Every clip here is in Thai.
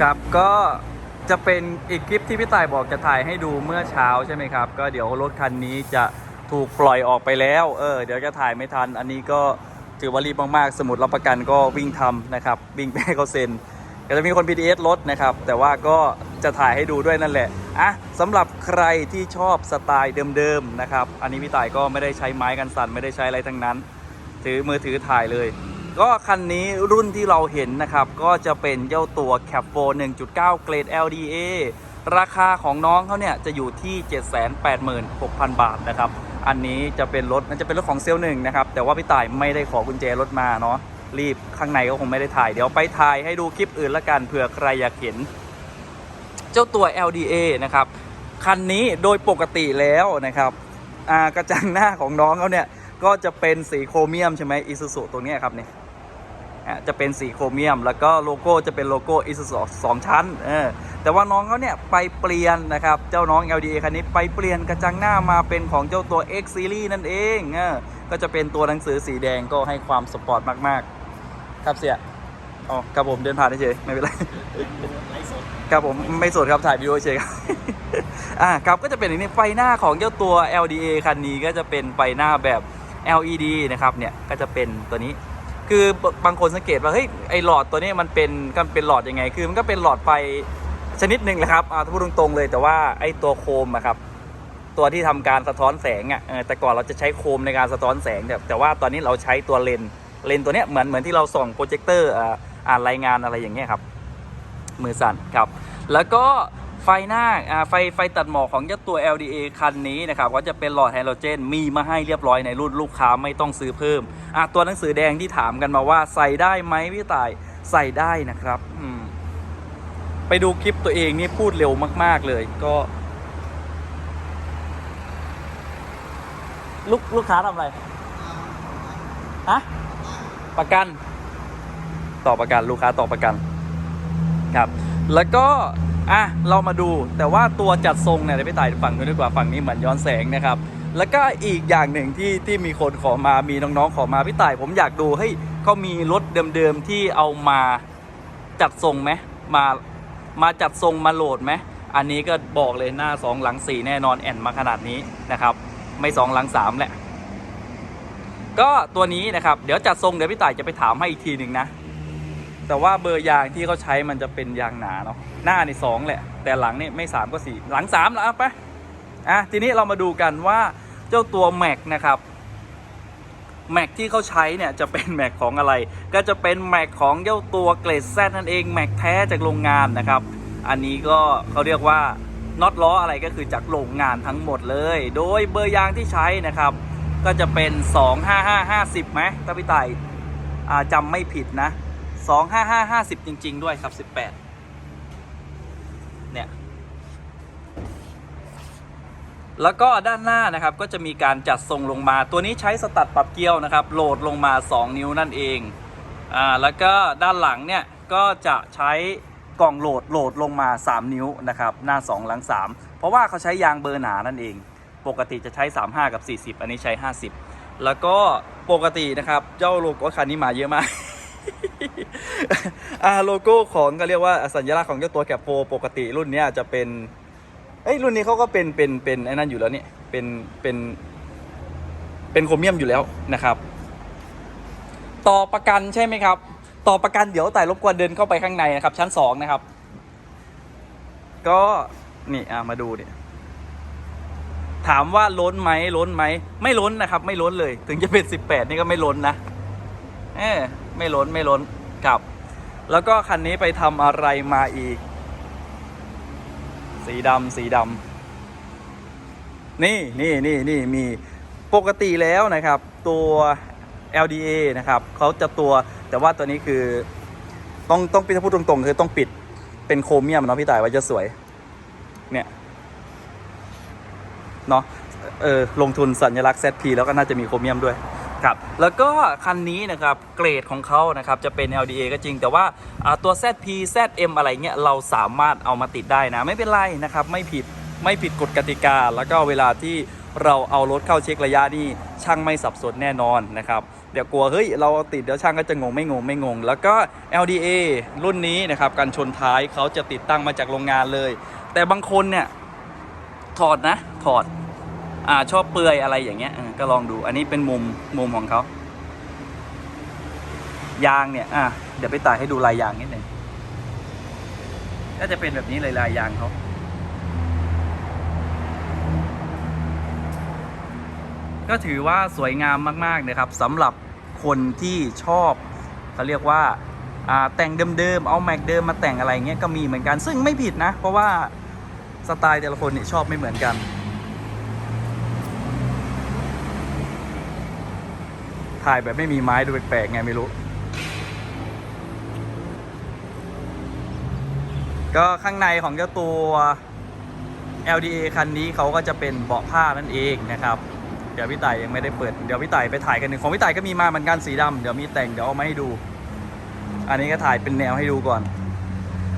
ครับก็จะเป็นอีกคลิปที่พี่ต่ายบอกจะถ่ายให้ดูเมื่อเช้าใช่ไหมครับ ก็เดี๋ยวรถคันนี้จะถูกปล่อยออกไปแล้ว เออ เดี๋ยวจะถ่ายไม่ทัน อันนี้ก็ถือว่ารีบมากๆ สมุดรับประกันก็วิ่งทำนะครับ วิ่งไปให้เขาเซ็นก็จะมีคน PDS รถนะครับ แต่ว่าก็จะถ่ายให้ดูด้วยนั่นแหละ อะสำหรับใครที่ชอบสไตล์เดิมๆนะครับ อันนี้พี่ต่ายก็ไม่ได้ใช้ไม้กันสั่นไม่ได้ใช้อะไรทั้งนั้น ถือมือถือถ่ายเลย ก็คันนี้รุ่นที่เราเห็นนะครับ ก็จะเป็นเจ้าตัว c a p 4 1.9 เกรด LDA ราคาของน้องเขาเนี่ยจะอยู่ที่ 786,000 บาทนะครับ อันนี้จะเป็นรถน่าจะเป็นรถของเซลล์หนึ่งนะครับ แต่ว่าพี่ต่ายไม่ได้ขอกุญแจรถมาเนาะรีบข้างในก็คงไม่ได้ถ่าย เดี๋ยวไปถ่ายให้ดูคลิปอื่นละกันเผื่อใครอยากเห็น เจ้าตัว LDA นะครับ คันนี้โดยปกติแล้วนะครับกระจังหน้าของน้องเขาเนี่ยก็จะเป็นสีโครเมียมใช่ไหมอิซูซุตัวนี้ครับเนี่ย จะเป็นสีโครเมียม แล้วก็โลโก้จะเป็นโลโก้อิซูซุสองชั้นเออแต่ว่าน้องเขาเนี่ยไปเปลี่ยนนะครับ เจ้าน้อง LDA คันนี้ไปเปลี่ยนกระจังหน้ามาเป็นของเจ้าตัว X Series นั่นเองเออก็จะเป็นตัวหนังสือสีแดงก็ให้ความสปอร์ตมากๆ ครับเสียอ๋อครับผมเดินผ่านเฉยไม่เป็นไรครับผมไม่สดครับถ่ายวิดีโอเฉยครับอ่าครับก็จะเป็นอย่างนี้ไฟหน้าของเจ้าตัว LDA คันนี้ก็จะเป็นไฟหน้าแบบ LED นะครับเนี่ยก็จะเป็นตัวนี้ คือบางคนสังเกตว่าเฮ้ยไอหลอดตัวนี้มันเป็นก็เป็นหลอดยังไง คือมันก็เป็นหลอดไฟชนิดหนึ่งแหละครับอ่าพูดตรงๆเลยแต่ว่าไอตัวโคมอะครับตัวที่ทำการสะท้อนแสงอะแต่ก่อนเราจะใช้โคมในการสะท้อนแสงแต่แต่ว่าตอนนี้เราใช้ตัวเลนเลนตัวเนี้ยเหมือนเหมือนที่เราส่องโปรเจคเตอร์อ่าอ่านรายงานอะไรอย่างเงี้ยครับมือสั่นครับ แล้วก็ ไฟหน้าไฟไฟตัดหมอกของเจ้าตัว LDA คันนี้นะครับก็จะเป็นหลอดไฮโดรเจน มีมาให้เรียบร้อยในรุ่นลูกค้าไม่ต้องซื้อเพิ่มอะตัวหนังสือแดงที่ถามกันมาว่าใส่ได้ไหมพี่ต่ายใส่ได้นะครับไปดูคลิปตัวเองนี่พูดเร็วมาก ๆเลยก็ ลูกลูกค้าทำอะไรฮะประกัน ต่อประกันลูกค้าต่อประกันครับ แล้วก็ อะเรามาดูแต่ว่าตัวจัดทรงเนี่ยเดี๋ยวไปถ่ายฝั่งนู้นดีกว่าฝั่งนี้เหมือนย้อนแสงนะครับ แล้วก็อีกอย่างหนึ่งที่ที่มีคนขอมามีน้องๆขอมาพี่ต่ายผมอยากดูเฮ้เขามีรถเดิมๆที่เอามาจัดทรงไหมมามาจัดทรงมาโหลดไหมอันนี้ก็บอกเลยหน้า2หลัง4แน่นอนแอนมาขนาดนี้นะครับ ไม่2หลัง3แหละก็ตัวนี้นะครับเดี๋ยวจัดทรงเดี๋ยวพี่ต่ายจะไปถามให้อีกทีหนึ่งนะ แต่ว่าเบอร์ยางที่เขาใช้มันจะเป็นยางหนาเนาะหน้านี่สองแหละ แต่หลังนี่ไม่สามก็สี่หลังสามแล้วไปอะทีนี้เรามาดูกันว่าเจ้าตัวแม็กนะครับแม็กที่เขาใช้เนี่ยจะเป็นแม็กของอะไร ก็จะเป็นแม็กของเจ้าตัวเกรดแซนั่นเองแม็กแท้จากโรงงานนะครับ อันนี้ก็เขาเรียกว่าน็อตล้ออะไรก็คือจากโรงงานทั้งหมดเลย โดยเบอร์ยางที่ใช้นะครับ ก็จะเป็น 25550ไหมถ้าพี่ต่ายอ่าจำไม่ผิดนะ 25550 จริง ๆ ด้วยครับ 18 เนี่ย แล้วก็ด้านหน้านะครับก็จะมีการจัดทรงลงมา ตัวนี้ใช้สตัดปรับเกลียวนะครับ โหลดลงมา 2 นิ้วนั่นเอง อ่า แล้วก็ด้านหลังเนี่ยก็จะใช้กล่องโหลดโหลดลงมา 3 นิ้วนะครับ หน้า 2 หลัง 3 เพราะว่าเขาใช้ยางเบอร์หนานั่นเอง ปกติจะใช้ 35 กับ 40 อันนี้ใช้ 50 แล้วก็ปกตินะครับ เจ้าโลโก้คันนี้มาเยอะมาก อ่าโลโก้ของก็เรียกว่าสัญลักษณ์ของเจ้าตัวแคปโฟปกติรุ่นเนี้ยจะเป็นเอ้ยรุ่นนี้เขาก็เป็นเป็นเป็นไอ้นั่นอยู่แล้วเนี่ยเป็นเป็นเป็นโครเมียมอยู่แล้วนะครับ ต่อประกันใช่ไหมครับ ต่อประกันเดี๋ยวแต่รบกวนเดินเข้าไปข้างในนะครับ ชั้นสองนะครับ ก็นี่อะมาดูเนี่ยถามว่าล้นไหมล้นไหม ไม่ล้นนะครับ ไม่ล้นเลย ถึงจะเป็นสิบแปดนี่ก็ไม่ล้นนะเออ ไม่ล้นไม่ล้นครับ แล้วก็คันนี้ไปทำอะไรมาอีก สีดำสีดำนี่นี่นี่นี่มีปกติแล้วนะครับ ตัว LDA นะครับเขาจะตัวแต่ว่าตัวนี้คือต้องต้องพี่ถ้าพูดตรงๆคือต้องปิดเป็นโครเมียมเนาะพี่ต่ายว่าจะสวย เนี่ยเนาะเออลงทุนสัญลักษณ์ ZP แล้วก็น่าจะมีโครเมียมด้วย ครับแล้วก็คันนี้นะครับเกรดของเขานะครับจะเป็น LDA ก็จริง แต่ว่าตัว ZP ZM อะไรเงี้ยเราสามารถเอามาติดได้นะ ไม่เป็นไรนะครับไม่ผิดไม่ผิดกฎกติกา แล้วก็เวลาที่เราเอารถเข้าเช็คระยะนี่ช่างไม่สับสนแน่นอนนะครับเดี๋ยวกลัวเฮ้ยเราติดเดี๋ยวช่างก็จะงงไม่งงไม่งง แล้วก็ LDA รุ่นนี้นะครับการชนท้ายเขาจะติดตั้งมาจากโรงงานเลย แต่บางคนเนี่ยถอดนะถอด อ่าชอบเปลือยอะไรอย่างเงี้ยก็ลองดูอันนี้เป็นมุมมุมของเขายางเนี่ยอะเดี๋ยวไปตายให้ดูลายยางนิดหนึ่งก็จะเป็นแบบนี้เลยลายยางเขาก็ถือว่าสวยงามมากๆนะครับสำหรับคนที่ชอบเขาเรียกว่าอ่าแต่งเดิมๆเอาแม็กเดิมมาแต่งอะไรเงี้ยก็มีเหมือนกันซึ่งไม่ผิดนะ เพราะว่าสไตล์แต่ละคนเนี่ยชอบไม่เหมือนกัน ถ่ายแบบไม่มีไม้ดูแปลกๆไงไม่รู้ ก็ข้างในของเจ้าตัว LDA คันนี้เขาก็จะเป็นเบาะผ้านั่นเองนะครับ เดี๋ยวพี่ไต่ยยังไม่ได้เปิด เดี๋ยวพี่ไต่ายไปถ่ายกันหนึ่งของพี่ไต่ายก็มีมาเหมือนกันสีดำเดี๋ยวมีแต่งเดี๋ยวเอามาให้ดู อันนี้ก็ถ่ายเป็นแนวให้ดูก่อน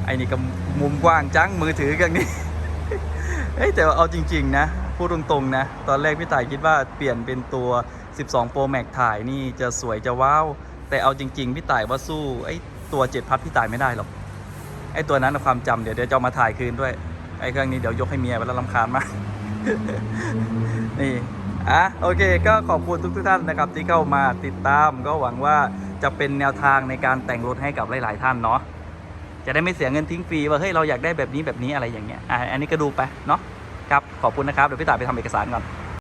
ไอ้นี่ก็มุมกว้างจังมือถือกันนี่เฮ้ยแต่เอาจริง ๆ นะ พูดตรงๆนะ ตอนแรกพี่ไต่ายคิดว่าเปลี่ยนเป็นตัว 12 Pro Max ถ่ายนี่จะสวยจะว้าว แต่เอาจริง ๆ พี่ต่ายว่าสู้ไอ้ตัว7พัดพี่ต่ายไม่ได้หรอก ไอ้ตัวนั้นความจำเดี๋ยวเดี๋ยวจะมาถ่ายคืนด้วย ไอ้เครื่องนี้เดี๋ยวยกให้เมียไปแล้วลำคาญมาก นี่อะโอเคก็ขอบคุณทุกทุกๆท่านนะครับที่เข้ามาติดตามก็หวังว่าจะเป็นแนวทางในการแต่งรถให้กับหลาย ๆ ท่านเนาะจะได้ไม่เสียเงินทิ้งฟรีว่าเฮ้ยเราอยากได้แบบนี้แบบนี้อะไรอย่างเงี้ยอะอันนี้ก็ดูไปเนาะครับขอบคุณนะครับเดี๋ยวพี่ต่ายไปทำเอกสารก่อน